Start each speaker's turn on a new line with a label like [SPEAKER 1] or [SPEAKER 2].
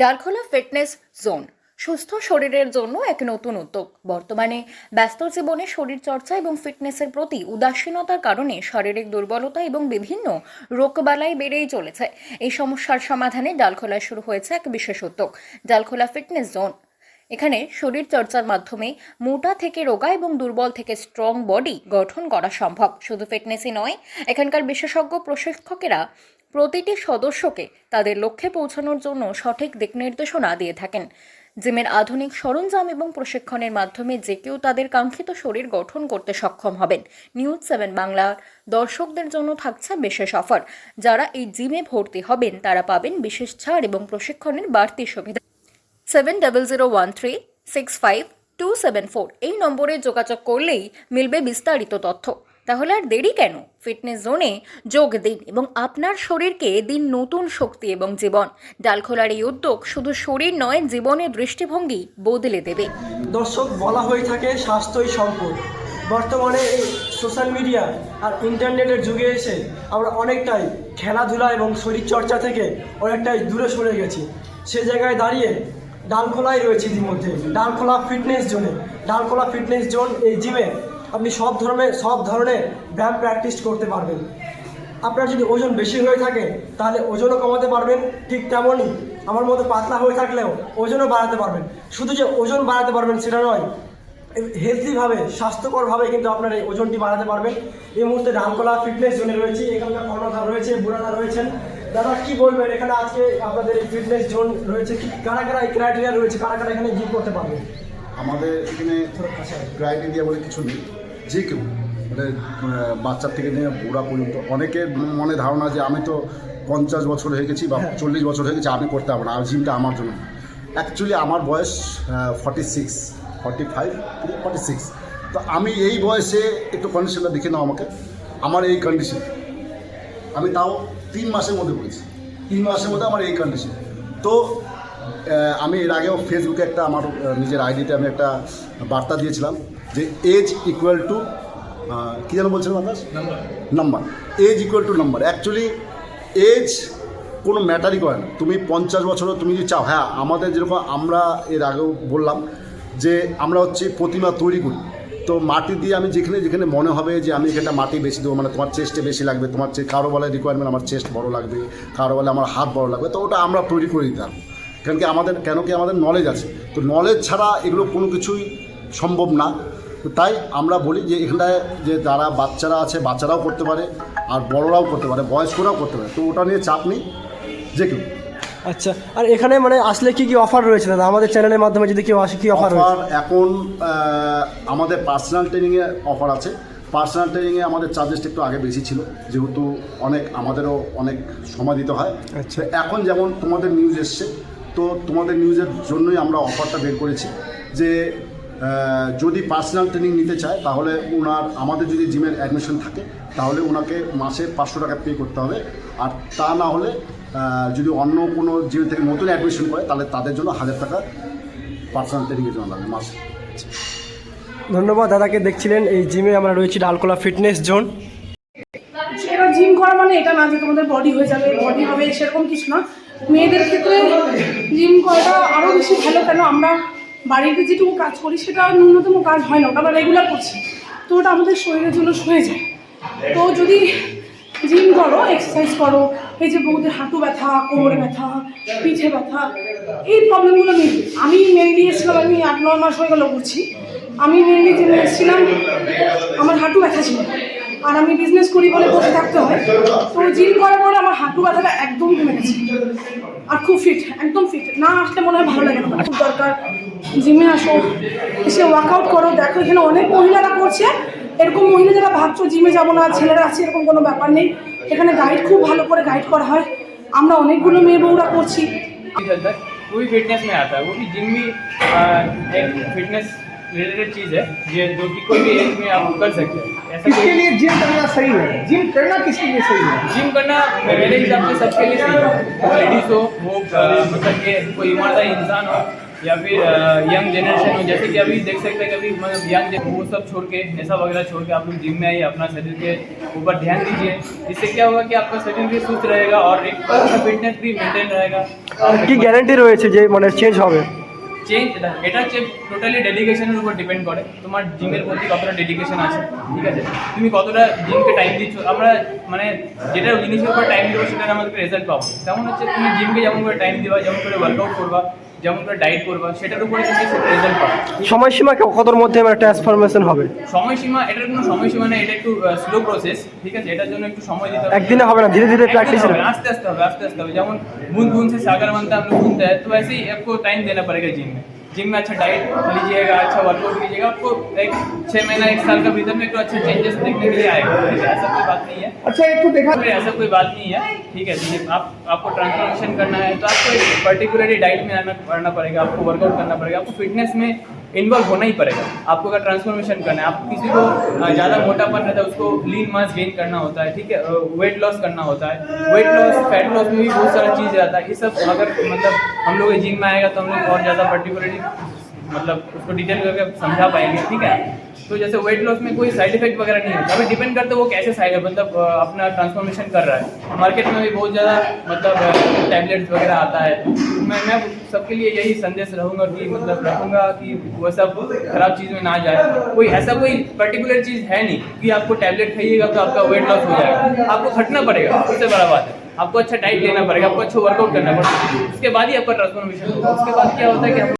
[SPEAKER 1] Dalkhola fitness zone, সুস্থ শরীরের জন্য এক নতুন উদ্যোগ। বর্তমানে ব্যস্ত জীবনে শরীরচর্চা এবং ফিটনেসের প্রতি উদাসীনতার কারণে শারীরিক দুর্বলতা এবং বিভিন্ন রোগবালাই বেড়েই চলেছে। এই সমস্যার সমাধানে ডালখোলায় শুরু হয়েছে এক বিশেষ উদ্যোগ ডালখোলা ফিটনেস জোন। এখানে শরীর চর্চার মাধ্যমে মোটা থেকে রোগা এবং দুর্বল থেকে স্ট্রং বডি গঠন করা সম্ভব। শুধু ফিটনেসই নয়, এখানকার বিশেষজ্ঞ প্রশিক্ষকেরা প্রতিটি সদস্যকে তাদের লক্ষ্যে পৌঁছানোর জন্য সঠিক দিক নির্দেশনা দিয়ে থাকেন। জিমের আধুনিক সরঞ্জাম এবং প্রশিক্ষণের মাধ্যমে যে কেউ তাদের কাঙ্ক্ষিত শরীর গঠন করতে সক্ষম হবেন। নিউজ সেভেন বাংলার দর্শকদের জন্য থাকছে বিশেষ অফার যারা এই জিমে ভর্তি হবেন, তারা পাবেন বিশেষ ছাড় এবং প্রশিক্ষণের বাড়তি সুবিধা। Seven double zero one three six five two seven four এই নম্বরে যোগাযোগ করলেই মিলবে বিস্তারিত তথ্য। তাহলে আর দেরি কেন? ফিটনেস জোনে যোগ দিন এবং আপনার শরীরকে দিন নতুন শক্তি এবং জীবন। ডালখোলার এই উদ্যোগ শুধু শরীর নয় জীবনের দৃষ্টিভঙ্গি বদলে দেবে।
[SPEAKER 2] দর্শক, বলা হয়ে থাকে স্বাস্থ্যই সম্পদ। বর্তমানে এই সোশ্যাল মিডিয়া আর ইন্টারনেটের যুগে এসে আমরা অনেকটাই খেলাধুলা এবং শরীরচর্চা থেকে অনেকটাই দূরে সরে গেছি। সে জায়গায় দাঁড়িয়ে ডালখোলায় রয়েছে ইতিমধ্যে। ডালখোলা ফিটনেস জোনে ডালখোলা ফিটনেস জোন এই জিমে আপনি সব ধরনের সব ধরনের ব্যায়াম প্র্যাকটিস করতে পারবেন। আপনার যদি ওজন বেশি হয়ে থাকে, তাহলে ওজনও কমাতে পারবেন। ঠিক তেমনই আমার মতো পাতলা হয়ে থাকলেও ওজনও বাড়াতে পারবেন। শুধু যে ওজন বাড়াতে পারবেন সেটা নয় হেলদিভাবে স্বাস্থ্যকরভাবে কিন্তু আপনার এই ওজনটি বাড়াতে পারবেন। এই মুহূর্তে ডালকলা ফিটনেস জোনে রয়েছে। এখানকার কর্ণধার রয়েছে বুড়াদা রয়েছেন। দাদা কি বলবেন? এখানে আজকে আপনাদের এই ফিটনেস জোন রয়েছে কি? কারা কারা এই ক্রাইটেরিয়া রয়েছে? কারা কারা এখানে জিম করতে পারবে?
[SPEAKER 3] আমাদের এখানে ক্রাইটেরিয়া বলে কিছু নেই। যে কেউ মানে বাচ্চার থেকে নিয়ে বুড়া পর্যন্ত অনেকের মনে ধারণা যে আমি তো পঞ্চাশ বছর হয়ে গেছি বা চল্লিশ বছর হয়ে গেছি আমি করতে পারব না আর জিমটা আমার জন্য। অ্যাকচুয়ালি আমার বয়স forty six forty five forty six তো আমি এই বয়সে একটু কন্ডিশনটা দেখে নাও আমাকে। আমার এই কন্ডিশন আমি তাও তিন মাসের মধ্যে করেছি। তিন মাসের মধ্যে আমার এই কন্ডিশন তো আমি এর আগেও ফেসবুকে একটা আমার নিজের আইডিতে আমি একটা বার্তা দিয়েছিলাম যে এজ ইকুয়াল টু কী যেন বলছিলাম Akash? Number age equal to number actually age কোনো ম্যাটারই করে না। তুমি পঞ্চাশ বছরও তুমি যদি চাও হ্যাঁ আমাদের যেরকম আমরা এর আগেও বললাম যে আমরা হচ্ছে প্রতিমা তৈরি করি। তো মাটি দিয়ে আমি যেখানে যেখানে মনে হবে যে আমি এখানটা মাটি বেশি দেবো মানে তোমার চেস্টে বেশি লাগবে, তোমার চেয়ে কারও বলে রিকোয়ারমেন্ট আমার চেস্ট বড় লাগবে, কারও বলে আমার হাত বড় লাগবে, তো ওটা আমরা তৈরি করে দিতে পারব কারণ কি আমাদের, কেন কি আমাদের নলেজ আছে? তো নলেজ ছাড়া এগুলো কোনো কিছুই সম্ভব না। তো তাই আমরা বলি যে এখানটায় যে যারা বাচ্চারা আছে, বাচ্চারাও করতে পারে, আর বড়রাও করতে পারে, বয়স্করাও করতে পারে। তো ওটা নিয়ে চাপ নেই। যে কেউ
[SPEAKER 2] আচ্ছা আর এখানে মানে আসলে কি কি অফার রয়েছে দাদা? আমাদের চ্যানেলের মাধ্যমে যদি কেউ আসে কি অফার রয়েছে?
[SPEAKER 3] এখন আমাদের পার্সোনাল ট্রেনিংয়ে অফার আছে। পার্সোনাল ট্রেনিংয়ে আমাদের চার্জেসটা একটু আগে বেশি ছিল যেহেতু অনেক আমাদেরও অনেক সময় দিতে হয়।
[SPEAKER 2] আচ্ছা।
[SPEAKER 3] এখন যেমন তোমাদের নিউজ এসছে তো তোমাদের নিউজের জন্যই আমরা অফারটা বের করেছি যে যদি পার্সোনাল ট্রেনিং নিতে চায় তাহলে ওনার আমাদের যদি জিমের অ্যাডমিশন থাকে তাহলে ওনাকে মাসে পাঁচশো টাকা পে করতে হবে। আর তা না হলে যদি অন্য কোনো জিম থেকে নতুন অ্যাডমিশন করে তাহলে তাদের জন্য হাজার টাকা পার্সোনাল ট্রেনিংয়ের জন্য লাগবে মাসে।
[SPEAKER 2] ধন্যবাদ দাদাকে দেখছিলেন। এই জিমে আমরা রয়েছি ডালকোলা ফিটনেস জোন
[SPEAKER 4] এবার জিম করা মানে এটা না যে তোমাদের বডি হয়ে যাবে বডি হবে সেরকম কিছু না। মেয়েদের ক্ষেত্রে জিম করাটা আরও বেশি ভালো কেন আমরা বাড়িতে যেটুকু কাজ করি সেটা ন্যূনতম কাজ হয় না ওটা আমরা রেগুলার করছি। তো ওটা আমাদের শরীরের জন্য হয়ে যায়। তো যদি জিম করো এক্সারসাইজ করো এই যে বউদের হাঁটু ব্যথা কোমরে ব্যথা পিঠে ব্যথা এই প্রবলেমগুলো নেই। আমি মেনলি এসেছিলাম আমি আট নয় মাস হয়ে গেল করছি আমি মেনলি যে এসেছিলাম আমার হাঁটু ব্যথা ছিল। আর আমি বিজনেস করি বলে বসে থাকতে হয়। তো জিম করার পরে আমার হাঁটু ব্যথাটা একদম কমে গেছে। আর খুব ফিট একদম ফিট না আসলে মনে হয় ভালো লাগে না। খুব দরকার। জিমে আসো এসে ওয়ার্কআউট করো। দেখো এখানে অনেক মহিলারা করছে। এরকম মহিলা যারা ভাবছো জিমে যাবো না ছেলেরা আছে এরকম কোনো ব্যাপার নেই এখানে গাইড খুব ভালো করে গাইড করা হয় আমরা অনেকগুলো মেয়ে বউরা করছি
[SPEAKER 5] नहीं चलता है वो भी फिटनेस में आता है वो भी जिम भी आ, एक फिटनेस रिलेटेड चीज़ है ये जो कि कोई भी एज में आप कर सकते हैं ऐसा
[SPEAKER 6] किसके
[SPEAKER 5] कोई
[SPEAKER 6] लिए जिम करना सही है जिम करना किसके लिए सही है
[SPEAKER 5] जिम करना मेरे हिसाब से सबके लिए सही है वो लेडीज हो वो आ, मतलब कि कोई ईमानदार इंसान हो या फिर यंग जनरेशन हो जैसे कि अभी देख सकते हैं कि अभी मतलब यंग वो सब छोड़ के नशा वगैरह छोड़ के आप लोग जिम में आइए अपना शरीर के ऊपर ध्यान दीजिए इससे क्या होगा कि आपका शरीर भी सुस्त रहेगा और एक फिटनेस भी मेंटेन रहेगा
[SPEAKER 2] কি গ্যারান্টি রয়েছে যে মানে চেঞ্জ হবে
[SPEAKER 5] চেঞ্জ এটা হচ্ছে টোটালি ডেডিকেশনের উপর ডিপেন্ড করে তোমার জিমের প্রতি কতটা ডেডিকেশন আছে ঠিক আছে তুমি কতটা জিমকে টাইম দিচ্ছ আমরা মানে যেটা জিনিসের উপর টাইম দেবো সেটার আমাদেরকে রেজাল্ট পাবো তেমন হচ্ছে তুমি জিমকে যেমন করে টাইম দিবা যেমন করে ওয়ার্কআউট করবা যেমন করে ডায়েট করবা সেটার উপরে তুমি সেটা রেজাল্ট পাবে
[SPEAKER 2] সময়সীমা কতর মধ্যে আমার ট্রান্সফরমেশন হবে
[SPEAKER 5] সময়সীমা এটার কোনো সময়সীমা নেই এটা একটু স্লো প্রসেস ঠিক আছে এটার জন্য একটু সময় দিতে হবে
[SPEAKER 2] একদিনে হবে না ধীরে ধীরে
[SPEAKER 5] একদিন
[SPEAKER 2] প্র্যাকটিস
[SPEAKER 5] হবে না, आस्ते आस्ते হবে आस्ते आस्ते হবে যেমন बूंद बूंद से सागर बनता है हम लोग सुनते हैं तो वैसे ही आपको टाइम देना पड़ेगा जिम में जिम में अच्छा डाइट लीजिएगा अच्छा वर्कआउट कीजिएगा आपको एक छः महीना एक साल का भीतर में तो अच्छा चेंजेस देखने के लिए आएगा? ऐसा कोई बात नहीं है
[SPEAKER 6] अच्छा एक तो देखा
[SPEAKER 5] ऐसा कोई बात नहीं है ठीक है जी आप आपको ट्रांसफॉर्मेशन करना है तो आपको एक पर्टिकुलरली डाइट में आना पड़ना पड़ेगा आपको वर्कआउट करना पड़ेगा आपको फिटनेस में इन्वॉल्व होना ही पड़ेगा। आपको अगर ट्रांसफॉर्मेशन करना है, आप किसी को ज़्यादा मोटापन रहता है, उसको लीन मास गेन करना होता है, ठीक है? वेट लॉस करना होता है। वेट लॉस फैट लॉस में भी बहुत सारा चीज़ रहता है। ये सब अगर मतलब हम लोग जिम में आएगा तो हम लोग और ज़्यादा पर्टिकुलरली मतलब उसको डिटेल करके समझा पाएँगे, ठीक है? तो जैसे वेट लॉस में कोई साइड इफ़ेक्ट वगैरह नहीं होता। अभी डिपेंड करते वो कैसे साइड मतलब अपना ट्रांसफॉर्मेशन कर रहा है। मार्केट में भी बहुत ज़्यादा मतलब टैबलेट्स वगैरह आता है। मैं मैं सबके लिए यही संदेश रहूँगा कि मतलब रखूँगा कि वह सब खराब चीज़ में ना जाए। कोई ऐसा कोई पर्टिकुलर चीज़ है नहीं कि आपको टैबलेट खाइएगा तो आपका वेट लॉस हो जाएगा। आपको खटना पड़ेगा, उससे बड़ा बात है। आपको अच्छा डाइट लेना पड़ेगा, आपको अच्छा वर्कआउट करना पड़ेगा। उसके बाद ही आपका ट्रांसफॉर्मेशन होगा। उसके बाद क्या होता है कि